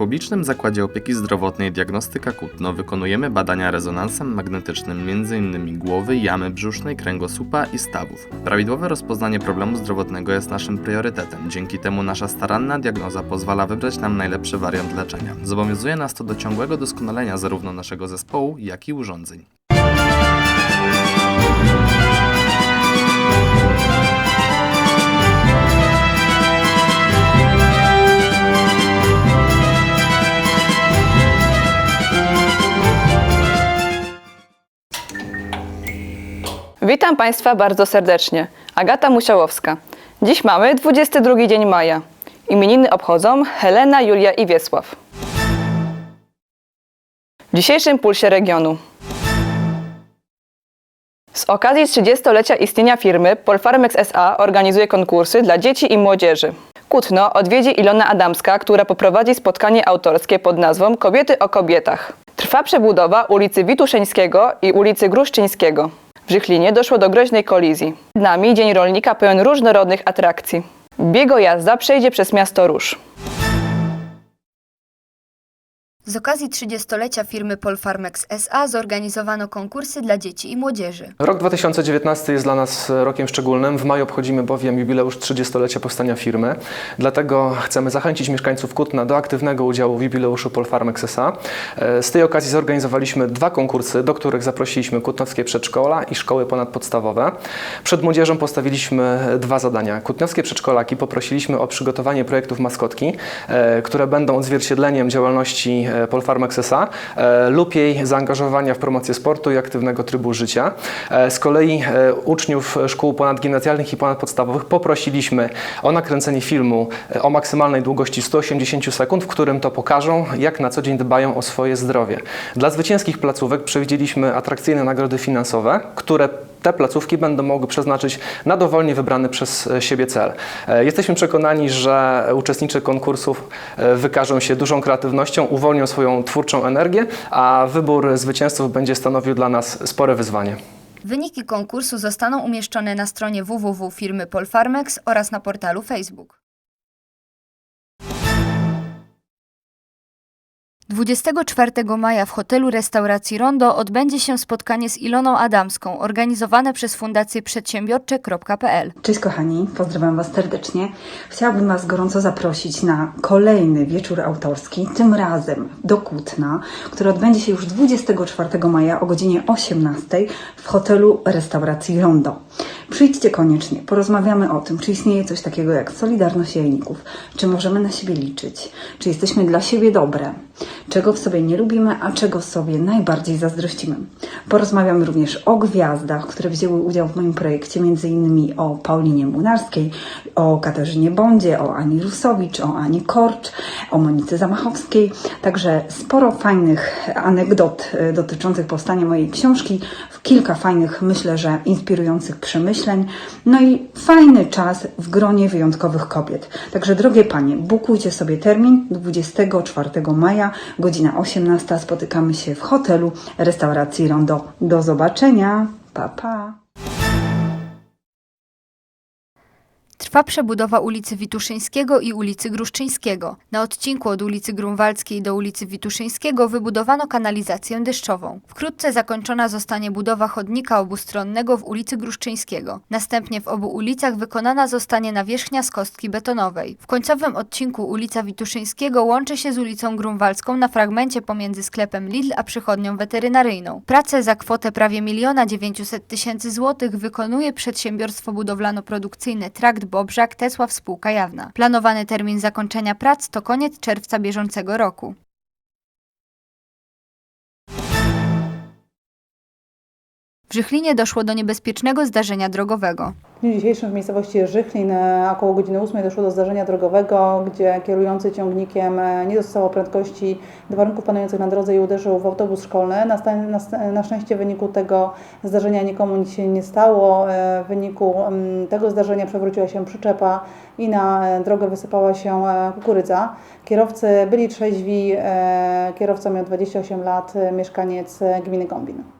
W niepublicznym Zakładzie Opieki Zdrowotnej Diagnostyka Kutno wykonujemy badania rezonansem magnetycznym m.in. głowy, jamy brzusznej, kręgosłupa i stawów. Prawidłowe rozpoznanie problemu zdrowotnego jest naszym priorytetem. Dzięki temu nasza staranna diagnoza pozwala wybrać nam najlepszy wariant leczenia. Zobowiązuje nas to do ciągłego doskonalenia zarówno naszego zespołu, jak i urządzeń. Witam Państwa bardzo serdecznie. Agata Musiałowska. Dziś mamy 22 dzień maja. Imieniny obchodzą Helena, Julia i Wiesław. W dzisiejszym pulsie regionu. Z okazji 30-lecia istnienia firmy Polfarmex SA organizuje konkursy dla dzieci i młodzieży. Kutno odwiedzi Ilona Adamska, która poprowadzi spotkanie autorskie pod nazwą Kobiety o kobietach. Trwa przebudowa ulicy Wituszeńskiego i ulicy Gruszczyńskiego. W Żychlinie doszło do groźnej kolizji. Przed nami Dzień Rolnika pełen różnorodnych atrakcji. Biego jazda przejdzie przez miasto Róż. Z okazji 30-lecia firmy Polfarmex SA zorganizowano konkursy dla dzieci i młodzieży. Rok 2019 jest dla nas rokiem szczególnym. W maju obchodzimy bowiem jubileusz 30-lecia powstania firmy. Dlatego chcemy zachęcić mieszkańców Kutna do aktywnego udziału w jubileuszu Polfarmex SA. E, Z tej okazji zorganizowaliśmy dwa konkursy, do których zaprosiliśmy kutnowskie przedszkola i szkoły ponadpodstawowe. Przed młodzieżą postawiliśmy dwa zadania. Kutnowskie przedszkolaki poprosiliśmy o przygotowanie projektów maskotki, e, które będą odzwierciedleniem działalności e, Polfarmex SA e, lub jej zaangażowania w promocję sportu i aktywnego trybu życia. E, Z kolei uczniów szkół ponadgimnazjalnych i ponadpodstawowych poprosiliśmy o nakręcenie filmu o maksymalnej długości 180 sekund, w którym to pokażą, jak na co dzień dbają o swoje zdrowie. Dla zwycięskich placówek przewidzieliśmy atrakcyjne nagrody finansowe, które te placówki będą mogły przeznaczyć na dowolnie wybrany przez siebie cel. E, Jesteśmy przekonani, że uczestnicy konkursów e, wykażą się dużą kreatywnością, uwolnią swoją twórczą energię, a wybór zwycięzców będzie stanowił dla nas spore wyzwanie. Wyniki konkursu zostaną umieszczone na stronie www firmy Polfarmex oraz na portalu Facebook. 24 maja w hotelu restauracji Rondo odbędzie się spotkanie z Iloną Adamską organizowane przez Fundację Przedsiębiorcze.pl. Cześć kochani, pozdrawiam Was serdecznie. Chciałabym Was gorąco zaprosić na kolejny wieczór autorski, tym razem do Kutna, który odbędzie się już 24 maja o godzinie 18 w hotelu restauracji Rondo. Przyjdźcie koniecznie, porozmawiamy o tym, czy istnieje coś takiego jak Solidarność Jajników, czy możemy na siebie liczyć, czy jesteśmy dla siebie dobre, czego w sobie nie lubimy, a czego sobie najbardziej zazdrościmy. Porozmawiamy również o gwiazdach, które wzięły udział w moim projekcie, innymi o Paulinie Młynarskiej, o Katarzynie Bondzie, o Ani Rusowicz, o Ani Korcz, o Monice Zamachowskiej. Także sporo fajnych anegdot e, dotyczących powstania mojej książki, kilka fajnych, myślę, że inspirujących przemyśleń, no i fajny czas w gronie wyjątkowych kobiet. Także drogie panie, bukujcie sobie termin 24 maja, godzina 18. Spotykamy się w hotelu restauracji Rondo. Do zobaczenia. Pa, pa. Trwa przebudowa ulicy Wituszyńskiego i ulicy Gruszczyńskiego. Na odcinku od ulicy Grunwaldzkiej do ulicy Wituszyńskiego wybudowano kanalizację deszczową. Wkrótce zakończona zostanie budowa chodnika obustronnego w ulicy Gruszczyńskiego. Następnie w obu ulicach wykonana zostanie nawierzchnia z kostki betonowej. W końcowym odcinku ulica Wituszyńskiego łączy się z ulicą Grunwaldzką na fragmencie pomiędzy sklepem Lidl a przychodnią weterynaryjną. Pracę za kwotę prawie miliona dziewięciuset tysięcy złotych wykonuje przedsiębiorstwo budowlano-produkcyjne Trakt Bobrzak Tesław Spółka Jawna. Planowany termin zakończenia prac to koniec czerwca bieżącego roku. W Żychlinie doszło do niebezpiecznego zdarzenia drogowego. W dniu dzisiejszym w miejscowości Żychlin e, około godziny 8 doszło do zdarzenia drogowego, gdzie kierujący ciągnikiem e, nie dostosował prędkości do warunków panujących na drodze i uderzył w autobus szkolny. Na, na, na szczęście w wyniku tego zdarzenia nikomu nic się nie stało. E, W wyniku mm, tego zdarzenia przewróciła się przyczepa i na drogę wysypała się kukurydza. Kierowcy byli trzeźwi, kierowca miał 28 lat, mieszkaniec gminy Gombin.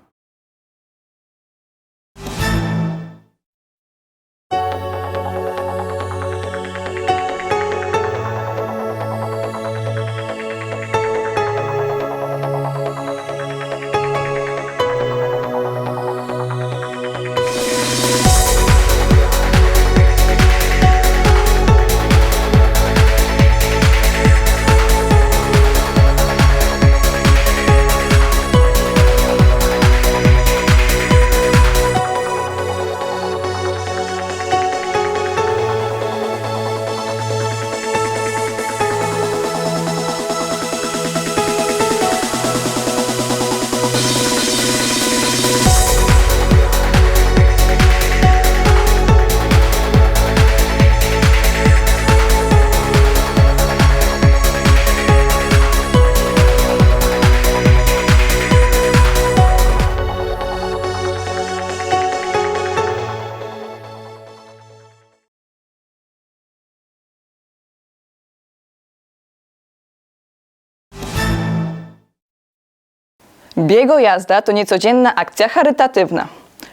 Biego jazda to niecodzienna akcja charytatywna.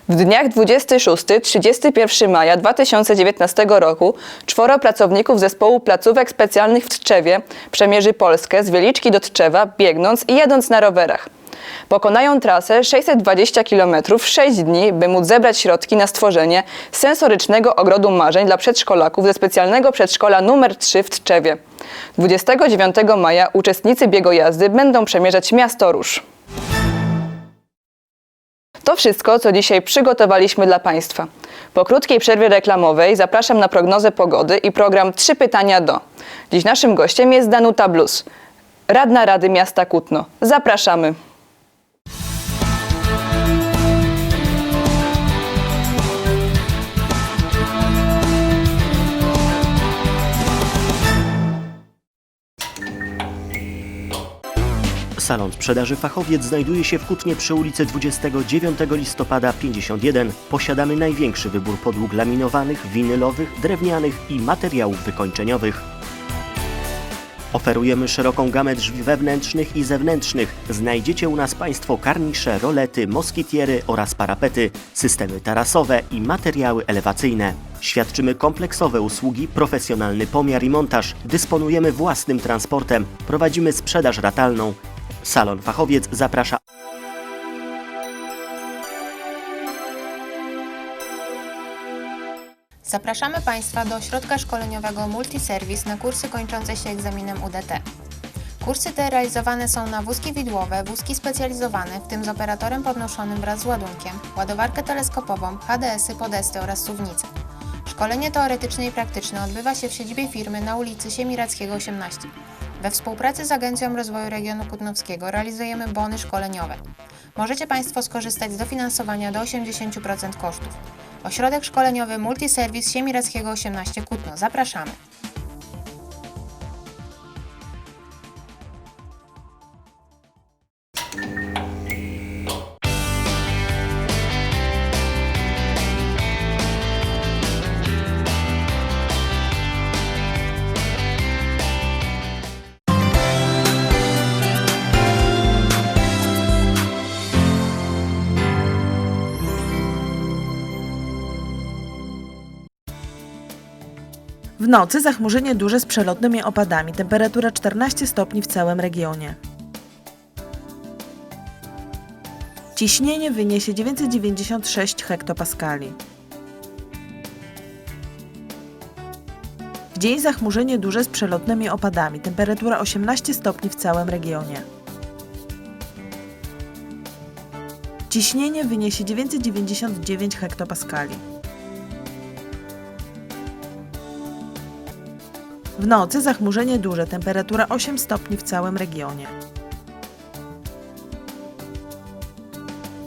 W dniach 26-31 maja 2019 roku czworo pracowników zespołu placówek specjalnych w Tczewie przemierzy Polskę z Wieliczki do Tczewa biegnąc i jadąc na rowerach. Pokonają trasę 620 km w 6 dni, by móc zebrać środki na stworzenie sensorycznego ogrodu marzeń dla przedszkolaków ze specjalnego przedszkola numer 3 w Tczewie. 29 maja uczestnicy biegu jazdy będą przemierzać miasto Róż. To wszystko, co dzisiaj przygotowaliśmy dla Państwa. Po krótkiej przerwie reklamowej zapraszam na prognozę pogody i program Trzy pytania do. Dziś naszym gościem jest Danuta Blus, radna Rady Miasta Kutno. Zapraszamy. Salon sprzedaży Fachowiec znajduje się w Kutnie przy ulicy 29 listopada 51. Posiadamy największy wybór podłóg laminowanych, winylowych, drewnianych i materiałów wykończeniowych. Oferujemy szeroką gamę drzwi wewnętrznych i zewnętrznych. Znajdziecie u nas Państwo karnisze, rolety, moskitiery oraz parapety, systemy tarasowe i materiały elewacyjne. Świadczymy kompleksowe usługi, profesjonalny pomiar i montaż. Dysponujemy własnym transportem. Prowadzimy sprzedaż ratalną. Salon Fachowiec zaprasza Zapraszamy Państwa do ośrodka szkoleniowego Multiservice na kursy kończące się egzaminem UDT. Kursy te realizowane są na wózki widłowe, wózki specjalizowane, w tym z operatorem podnoszonym wraz z ładunkiem, ładowarkę teleskopową, HDS-y, podesty oraz suwnice. Szkolenie teoretyczne i praktyczne odbywa się w siedzibie firmy na ulicy Siemirackiego 18. We współpracy z Agencją Rozwoju Regionu Kutnowskiego realizujemy bony szkoleniowe. Możecie Państwo skorzystać z dofinansowania do 80% kosztów. Ośrodek szkoleniowy Multiserwis Siemirackiego 18 Kutno. Zapraszamy. W nocy zachmurzenie duże z przelotnymi opadami. Temperatura 14 stopni w całym regionie. Ciśnienie wyniesie 996 hektopaskali. W dzień zachmurzenie duże z przelotnymi opadami. Temperatura 18 stopni w całym regionie. Ciśnienie wyniesie 999 hektopaskali. W nocy zachmurzenie duże, temperatura 8 stopni w całym regionie.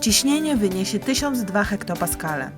Ciśnienie wyniesie 1002 hektopaskale.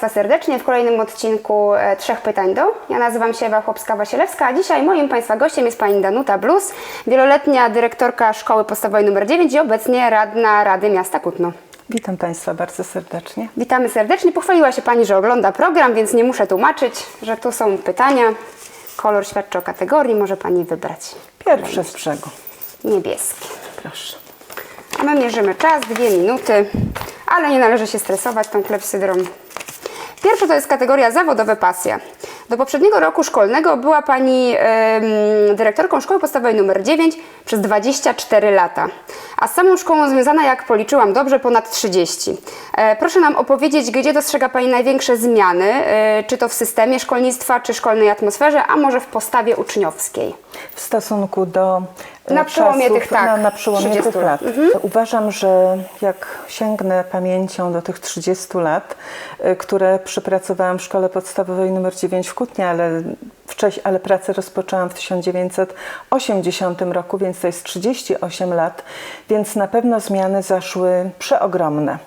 Państwa serdecznie w kolejnym odcinku e, Trzech Pytań do. Ja nazywam się Ewa Chłopska-Wasielewska, a dzisiaj moim Państwa gościem jest Pani Danuta Blus, wieloletnia dyrektorka Szkoły Podstawowej nr 9 i obecnie radna Rady Miasta Kutno. Witam Państwa bardzo serdecznie. Witamy serdecznie. Pochwaliła się Pani, że ogląda program, więc nie muszę tłumaczyć, że tu są pytania. Kolor świadczy o kategorii, może Pani wybrać. Pierwsze z brzegu. Niebieski. Proszę. A my mierzymy czas, dwie minuty, ale nie należy się stresować tą klepsydrą. Pierwsza to jest kategoria zawodowe pasja. Do poprzedniego roku szkolnego była Pani em, dyrektorką Szkoły Podstawowej nr 9 przez 24 lata, a z samą szkołą związana, jak policzyłam dobrze, ponad 30. E, proszę nam opowiedzieć, gdzie dostrzega Pani największe zmiany, e, czy to w systemie szkolnictwa, czy szkolnej atmosferze, a może w postawie uczniowskiej. W stosunku do e, Na przełomie czasów, tych, tak, na, na przełomie 30 tych lat. lat. Mhm. Uważam, że jak sięgnę pamięcią do tych 30 lat, e, które przepracowałam w Szkole Podstawowej nr 9 w Ale wcześniej, ale pracę rozpoczęłam w 1980 roku, więc to jest 38 lat, więc na pewno zmiany zaszły przeogromne.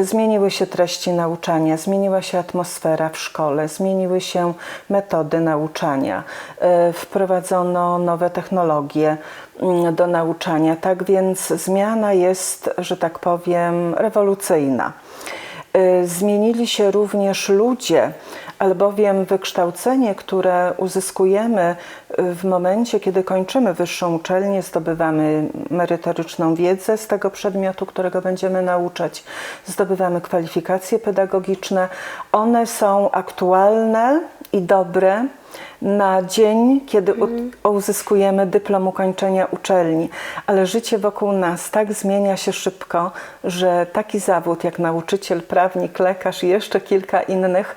Zmieniły się treści nauczania, zmieniła się atmosfera w szkole, zmieniły się metody nauczania, e, wprowadzono nowe technologie mm, do nauczania. Tak więc zmiana jest, że tak powiem, rewolucyjna. Y, Zmienili się również ludzie, albowiem wykształcenie, które uzyskujemy y, w momencie, kiedy kończymy wyższą uczelnię, zdobywamy merytoryczną wiedzę z tego przedmiotu, którego będziemy nauczać, zdobywamy kwalifikacje pedagogiczne. One są aktualne i dobre na dzień, kiedy u- uzyskujemy dyplom ukończenia uczelni, ale życie wokół nas tak zmienia się szybko, że taki zawód jak nauczyciel, prawnik, lekarz i jeszcze kilka innych,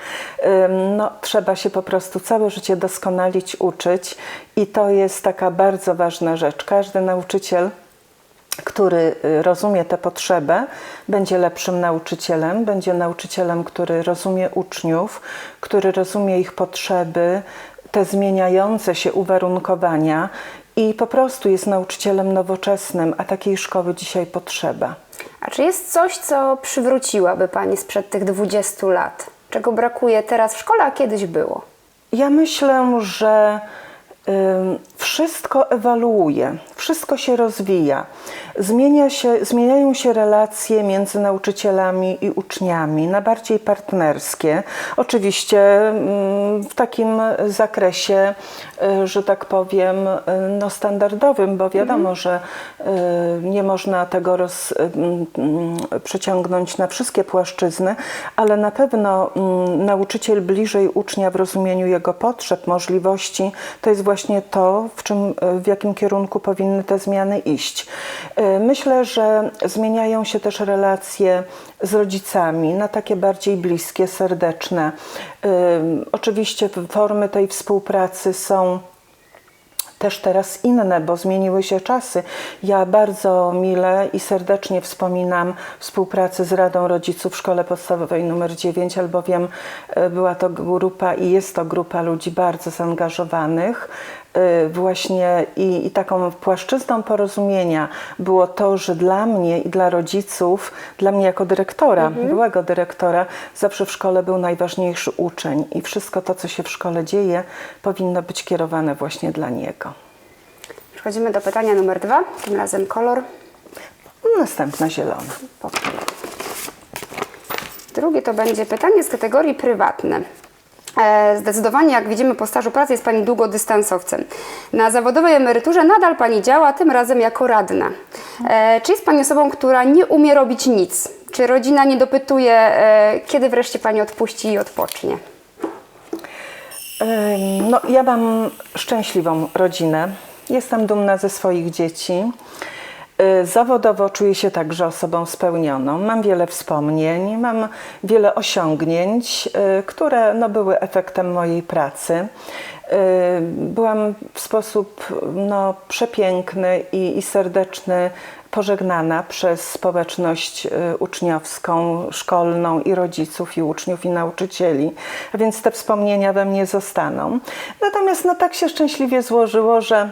no, trzeba się po prostu całe życie doskonalić, uczyć. I to jest taka bardzo ważna rzecz. Każdy nauczyciel który y, rozumie tę potrzebę, będzie lepszym nauczycielem, będzie nauczycielem, który rozumie uczniów, który rozumie ich potrzeby, te zmieniające się uwarunkowania i po prostu jest nauczycielem nowoczesnym, a takiej szkoły dzisiaj potrzeba. A czy jest coś, co przywróciłaby Pani sprzed tych 20 lat? Czego brakuje teraz w szkole, a kiedyś było? Ja myślę, że wszystko ewoluuje, wszystko się rozwija. Zmienia się, zmieniają się relacje między nauczycielami i uczniami na bardziej partnerskie. Oczywiście w takim zakresie, y, że tak powiem, y, no standardowym, bo wiadomo, że y, nie można tego roz, przeciągnąć na wszystkie płaszczyzny, ale na pewno nauczyciel bliżej ucznia w rozumieniu jego potrzeb, możliwości, to jest właśnie to, w, czym, w jakim kierunku powinny te zmiany iść. Y, Myślę, że zmieniają się też relacje z rodzicami na takie bardziej bliskie, serdeczne. Y, Oczywiście formy tej współpracy są też teraz inne, bo zmieniły się czasy. Ja bardzo mile i serdecznie wspominam współpracę z Radą Rodziców w Szkole Podstawowej nr 9, albowiem e, była to grupa i jest to grupa ludzi bardzo zaangażowanych. E, Właśnie i, i taką płaszczyzną porozumienia było to, że dla mnie i dla rodziców, dla mnie jako dyrektora, byłego dyrektora, zawsze w szkole był najważniejszy uczeń i wszystko to, co się w szkole dzieje, powinno być kierowane właśnie dla niego. Przechodzimy do pytania numer dwa, tym razem kolor. Następna zielona. Drugie to będzie pytanie z kategorii prywatne. E, Zdecydowanie, jak widzimy po stażu pracy, jest Pani długodystansowcem. Na zawodowej emeryturze nadal Pani działa, tym razem jako radna. E, Czy jest Pani osobą, która nie umie robić nic? Czy rodzina nie dopytuje, e, kiedy wreszcie Pani odpuści i odpocznie? No, ja mam szczęśliwą rodzinę. Jestem dumna ze swoich dzieci. Y, Zawodowo czuję się także osobą spełnioną. Mam wiele wspomnień, mam wiele osiągnięć, y, które no, były efektem mojej pracy. Y, Byłam w sposób no, przepiękny i, i serdeczny pożegnana przez społeczność uczniowską, szkolną i rodziców, i uczniów, i nauczycieli. A więc te wspomnienia we mnie zostaną. Natomiast no, tak się szczęśliwie złożyło, że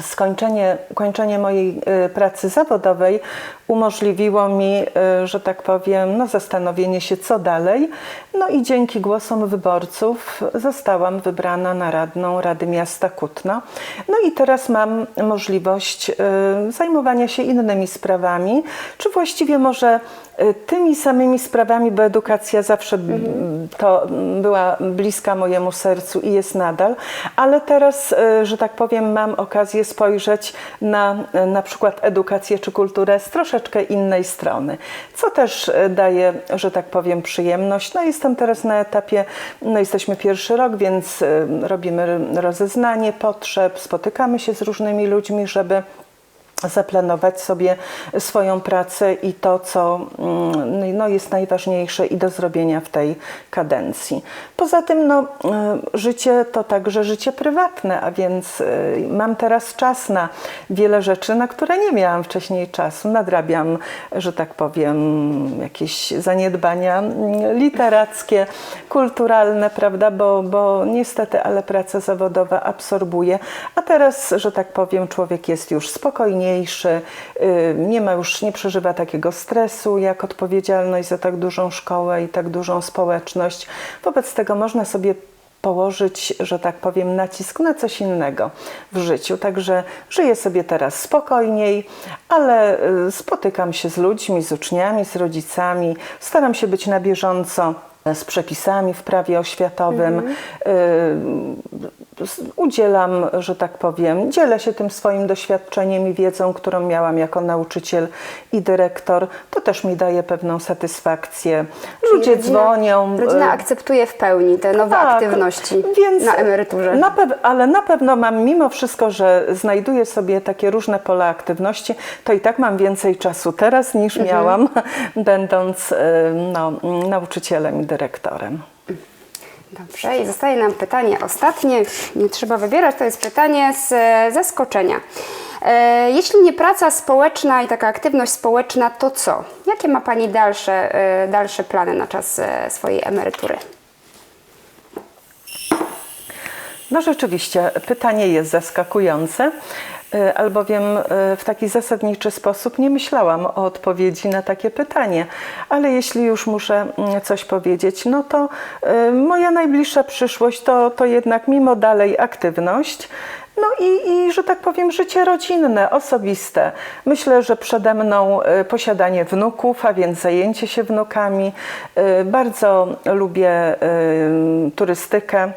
skończenie, ukończenie mojej y, pracy zawodowej umożliwiło mi, y, że tak powiem, no, zastanowienie się, co dalej. No i dzięki głosom wyborców zostałam wybrana na radną Rady Miasta Kutno. No i teraz mam możliwość y, zajmowania się innymi sprawami, czy właściwie może tymi samymi sprawami, bo edukacja zawsze mm, to była bliska mojemu sercu i jest nadal, ale teraz, y, że tak powiem, mam okazję spojrzeć na y, na przykład edukację czy kulturę z troszeczkę innej strony, co też y, daje, że tak powiem, przyjemność. No jestem teraz na etapie, no jesteśmy pierwszy rok, więc y, robimy rozeznanie potrzeb, spotykamy się z różnymi ludźmi, żeby zaplanować sobie swoją pracę i to, co mm, no, jest najważniejsze i do zrobienia w tej kadencji. Poza tym no, y, życie to także życie prywatne, a więc y, mam teraz czas na wiele rzeczy, na które nie miałam wcześniej czasu. Nadrabiam, że tak powiem, jakieś zaniedbania mm, literackie, kulturalne, prawda, bo, bo niestety, ale praca zawodowa absorbuje. A teraz, że tak powiem, człowiek jest już spokojniejszy, y, nie ma już, nie przeżywa takiego stresu, jak odpowiedzialność za tak dużą szkołę i tak dużą społeczność. Wobec tego można sobie położyć, że tak powiem, nacisk na coś innego w życiu. Także żyję sobie teraz spokojniej, ale y, spotykam się z ludźmi, z uczniami, z rodzicami, staram się być na bieżąco z przepisami w prawie oświatowym. Y, s- Udzielam, że tak powiem, dzielę się tym swoim doświadczeniem i wiedzą, którą miałam jako nauczyciel i dyrektor. To też mi daje pewną satysfakcję. Ludzie rodzina- dzwonią. Rodzina y, akceptuje w pełni te nowe tak, aktywności więc na emeryturze. Na ale na pewno mam, mimo wszystko, że znajduję sobie takie różne pola aktywności, to i tak mam więcej czasu teraz niż Mhm. miałam, będąc y, no, nauczycielem i dyrektorem. Dobrze, i zostaje nam pytanie ostatnie, nie trzeba wybierać, to jest pytanie z e, zaskoczenia. E, jeśli nie praca społeczna i taka aktywność społeczna, to co? Jakie ma Pani dalsze, e, dalsze plany na czas swojej emerytury? No rzeczywiście, pytanie jest zaskakujące, albowiem y, w taki zasadniczy sposób nie myślałam o odpowiedzi na takie pytanie. Ale jeśli już muszę mm, coś powiedzieć, no to y, moja najbliższa przyszłość to, to jednak mimo dalej aktywność, no i, i, że tak powiem, życie rodzinne, osobiste. Myślę, że przede mną posiadanie wnuków, a więc zajęcie się wnukami. Bardzo lubię turystykę.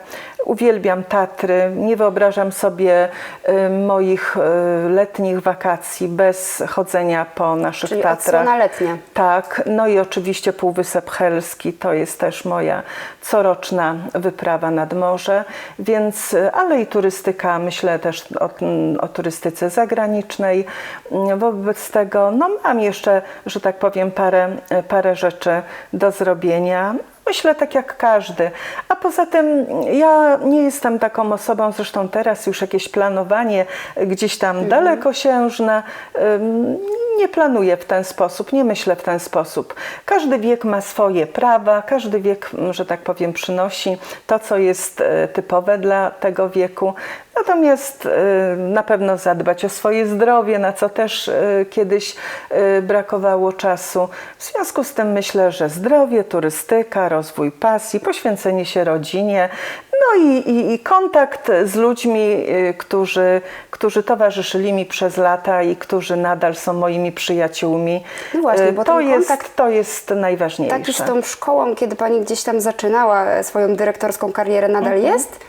Uwielbiam Tatry. Nie wyobrażam sobie y, moich y, letnich wakacji bez chodzenia po naszych Czyli Tatrach. odsłona letnia. Tak, no i oczywiście Półwysep Helski to jest też moja coroczna wyprawa nad morze, więc, ale i turystyka, myślę też o, o turystyce zagranicznej. Wobec tego no, mam jeszcze, że tak powiem, parę, parę rzeczy do zrobienia. Myślę tak jak każdy. A poza tym ja nie jestem taką osobą, zresztą teraz już jakieś planowanie gdzieś tam dalekosiężne. ym, Nie planuję w ten sposób, nie myślę w ten sposób. Każdy wiek ma swoje prawa, każdy wiek, że tak powiem, przynosi to, co jest e, typowe dla tego wieku. Natomiast e, na pewno zadbać o swoje zdrowie, na co też e, kiedyś e, brakowało czasu. W związku z tym myślę, że zdrowie, turystyka, rozwój pasji, poświęcenie się rodzinie, no i, i, i kontakt z ludźmi, y, którzy, którzy towarzyszyli mi przez lata i którzy nadal są moimi przyjaciółmi. No właśnie, Y, bo to, jest, kontakt- to jest najważniejsze. Tak już z tą szkołą, kiedy Pani gdzieś tam zaczynała e, swoją dyrektorską karierę, nadal Mhm. jest?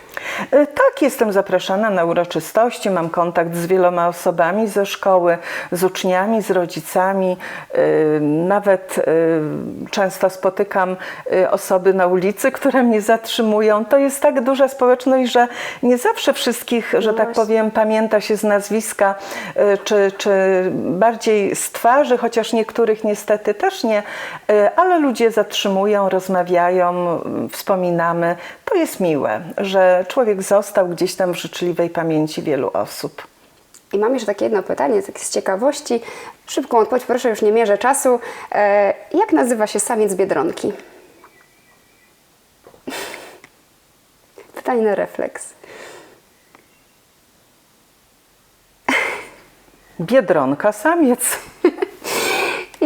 Y, Tak, jestem zapraszana na uroczystości, mam kontakt z wieloma osobami ze szkoły, z uczniami, z rodzicami. Y, Nawet y, często spotykam osoby na ulicy, które mnie zatrzymują. To jest tak duża społeczność, że nie zawsze wszystkich, że tak powiem, pamięta się z nazwiska, czy, czy bardziej z twarzy, chociaż niektórych niestety też nie, ale ludzie zatrzymują, rozmawiają, wspominamy. To jest miłe, że człowiek został gdzieś tam w życzliwej pamięci wielu osób. I mam jeszcze takie jedno pytanie, tak z ciekawości. Szybką odpowiedź, proszę, już nie mierzę czasu. E, jak nazywa się samiec Biedronki? Pytanie na refleks. Biedronka, samiec.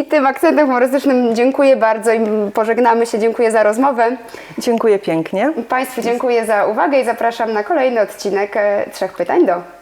I tym akcentem humorystycznym dziękuję bardzo i pożegnamy się. Dziękuję za rozmowę. Dziękuję pięknie. Państwu dziękuję za uwagę i zapraszam na kolejny odcinek e, Trzech Pytań do.